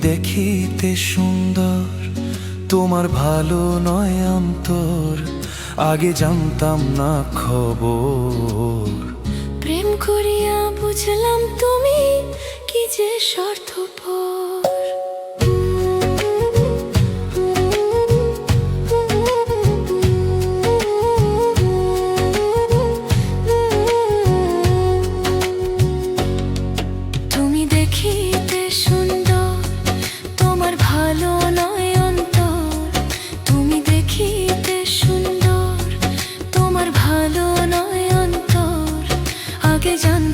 দেখিতে সুন্দর, তোমার ভালো নয় অন্তর, আগে জানতাম না খবর। প্রেম করিয়া বুঝলাম তুমি কি যে স্বার্থপর।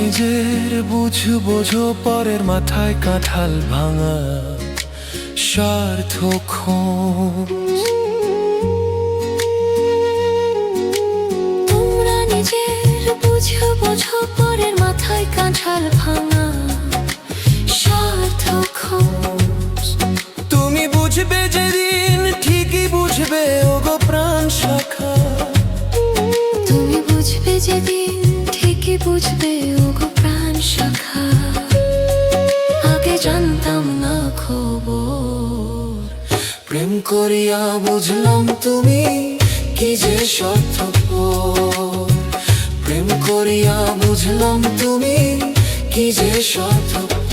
নিজের বুঝ বোঝো পরের মাথায় কাঁঠাল ভাঙা স্বার্থ তোমরা নিজের বুঝো বোঝো পরের মাথায় কাঁঠাল ভাঙা স্বার্থ খোঁজ। তুমি বুঝবে যেদিন ঠিকই বুঝবে ওগো প্রাণ শাখা তুমি বুঝবে যেদিন ঠিকই বুঝবে জানতাম না খবর। প্রেম করিয়া বুঝলাম তুমি কি যে স্বার্থপর। প্রেম করিয়া বুঝলাম তুমি কি যে স্বার্থপর।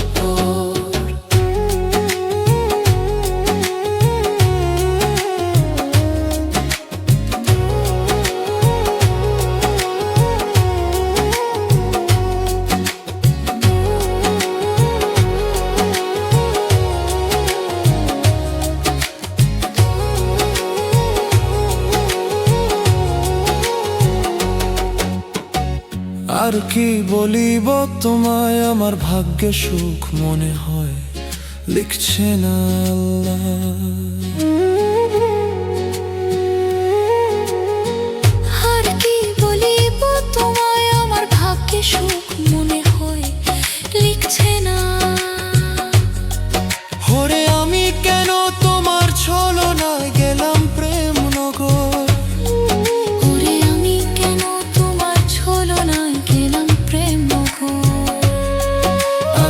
আর কি বলিব তোমায়? আমার ভাগ্যে সুখ মনে হয়। লিখছে না আল্লাহ।